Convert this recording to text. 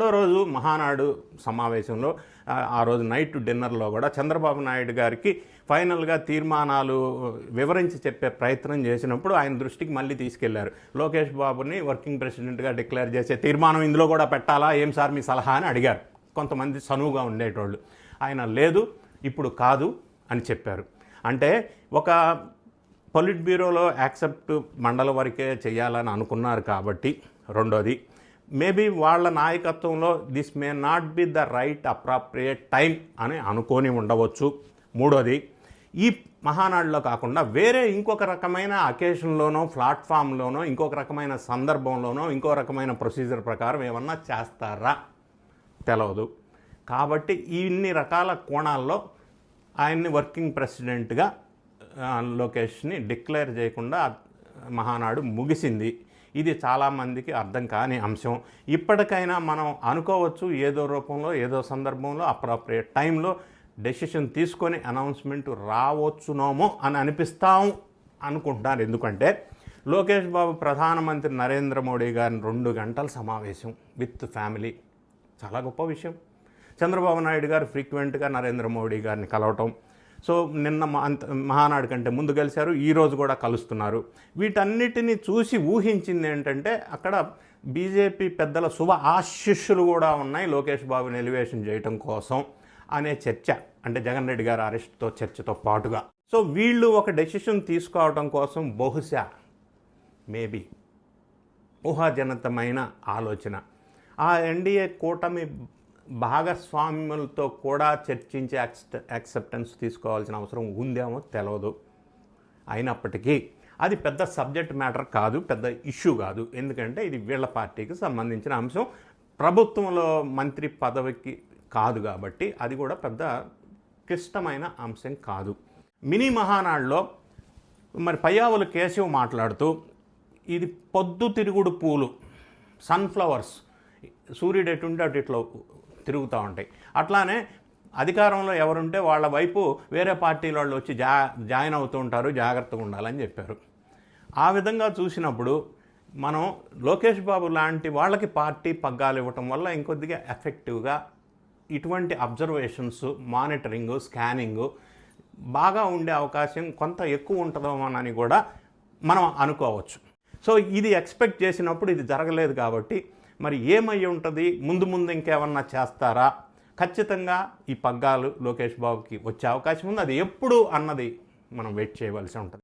రెండో రోజు మహానాడు సమావేశంలో ఆ, రోజు నైట్ డిన్నర్లో కూడా చంద్రబాబు నాయుడు గారికి ఫైనల్గా తీర్మానాలు వివరించి చెప్పే ప్రయత్నం చేసినప్పుడు ఆయన దృష్టికి మళ్ళీ తీసుకెళ్ళారు. లోకేష్ బాబుని వర్కింగ్ ప్రెసిడెంట్గా డిక్లేర్ చేసే తీర్మానం ఇందులో కూడా పెట్టాలా? ఏం సార్ మీ సలహా అని అడిగారు. కొంతమంది చనువుగా ఉండేటోళ్ళు. ఆయన లేదు ఇప్పుడు కాదు అని చెప్పారు. అంటే ఒక పొలిట్ బ్యూరోలో యాక్సెప్ట్ మండల వరకే చేయాలని అనుకున్నారు కాబట్టి రెండోది మేబీ వాళ్ళ నాయకత్వంలో this may not be the right appropriate time అని అనుకొని ఉండవచ్చు. మూడోది ఈ మహానాడులో కాకుండా వేరే ఇంకొక రకమైన అకేషన్లోనో ప్లాట్ఫామ్లోనో ఇంకొక రకమైన సందర్భంలోనో ఇంకో రకమైన ప్రొసీజర్ ప్రకారం ఏమన్నా చేస్తారా? తెలవదు. కాబట్టి ఇన్ని రకాల కోణాల్లో ఆయన్ని వర్కింగ్ ప్రెసిడెంట్గా లోకేష్ని డిక్లేర్ చేయకుండా మహానాడు ముగిసింది. ఇది చాలామందికి అర్థం కాని అంశం. ఇప్పటికైనా మనం అనుకోవచ్చు ఏదో రూపంలో ఏదో సందర్భంలో అప్రాప్రియేట్ టైంలో డెసిషన్ తీసుకొని అనౌన్స్మెంట్ రావచ్చునోమో అని అనిపిస్తాం అనుకుంటున్నారు. ఎందుకంటే లోకేష్ బాబు ప్రధానమంత్రి నరేంద్ర మోడీ గారిని రెండు గంటల సమావేశం విత్ ఫ్యామిలీ. చాలా గొప్ప విషయం. చంద్రబాబు నాయుడు గారు ఫ్రీక్వెంట్గా నరేంద్ర మోడీ గారిని కలవటం సో నిన్న మ- అంత మహానాడు కంటే ముందు కలిశారు ఈరోజు కూడా కలుస్తున్నారు. వీటన్నిటిని చూసి ఊహించింది ఏంటంటే అక్కడ బీజేపీ పెద్దల శుభ ఆశిష్యులు కూడా ఉన్నాయి లోకేష్ బాబుని ఎలివేషన్ చేయటం కోసం అనే చర్చ అంటే జగన్ రెడ్డి గారు అరెస్ట్తో చర్చతో పాటుగా. సో వీళ్ళు ఒక డెసిషన్ తీసుకోవడం కోసం బహుశా మేబీ ఊహాజనితమైన ఆలోచన. ఆ ఎన్డీఏ కూటమి భాగస్వామ్యులతో కూడా చర్చించి యాక్సెప్టెన్స్ తీసుకోవాల్సిన అవసరం ఉందేమో తెలియదు అయినప్పటికీ అది పెద్ద సబ్జెక్ట్ మ్యాటర్ కాదు పెద్ద ఇష్యూ కాదు. ఎందుకంటే ఇది వీళ్ళ పార్టీకి సంబంధించిన అంశం. ప్రభుత్వంలో మంత్రి పదవికి కాదు కాబట్టి అది కూడా పెద్ద క్లిష్టమైన అంశం కాదు. మినీ మహానాడులో మరి పయ్యావుల కేశవ్ మాట్లాడుతూ ఇది పొద్దు తిరుగుడు పూలు సన్ఫ్లవర్స్ సూర్యుడు ఎటుండే అటు ఇట్లా తిరుగుతూ ఉంటాయి. అట్లానే అధికారంలో ఎవరుంటే వాళ్ళ వైపు వేరే పార్టీల వాళ్ళు వచ్చి జా జాయిన్ అవుతూ ఉంటారు జాగ్రత్తగా ఉండాలని చెప్పారు. ఆ విధంగా చూసినప్పుడు మనం లోకేష్ బాబు లాంటి వాళ్ళకి పార్టీ పగ్గాలు ఇవ్వటం వల్ల ఇంకొద్దిగా ఎఫెక్టివ్గా ఇటువంటి అబ్జర్వేషన్స్ మానిటరింగ్ స్కానింగ్ బాగా ఉండే అవకాశం కొంత ఎక్కువ ఉంటుందేమోనని కూడా మనం అనుకోవచ్చు. సో ఇది ఎక్స్పెక్ట్ చేసినప్పుడు ఇది జరగలేదు కాబట్టి మరి ఏమై ఉంటుంది? ముందు ముందు ఇంకేమన్నా చేస్తారా? ఖచ్చితంగా ఈ పగ్గాలు లోకేష్ బాబుకి వచ్చే అవకాశం ఉంది. అది ఎప్పుడు అన్నది మనం వెయిట్ చేయవలసి ఉంటుంది.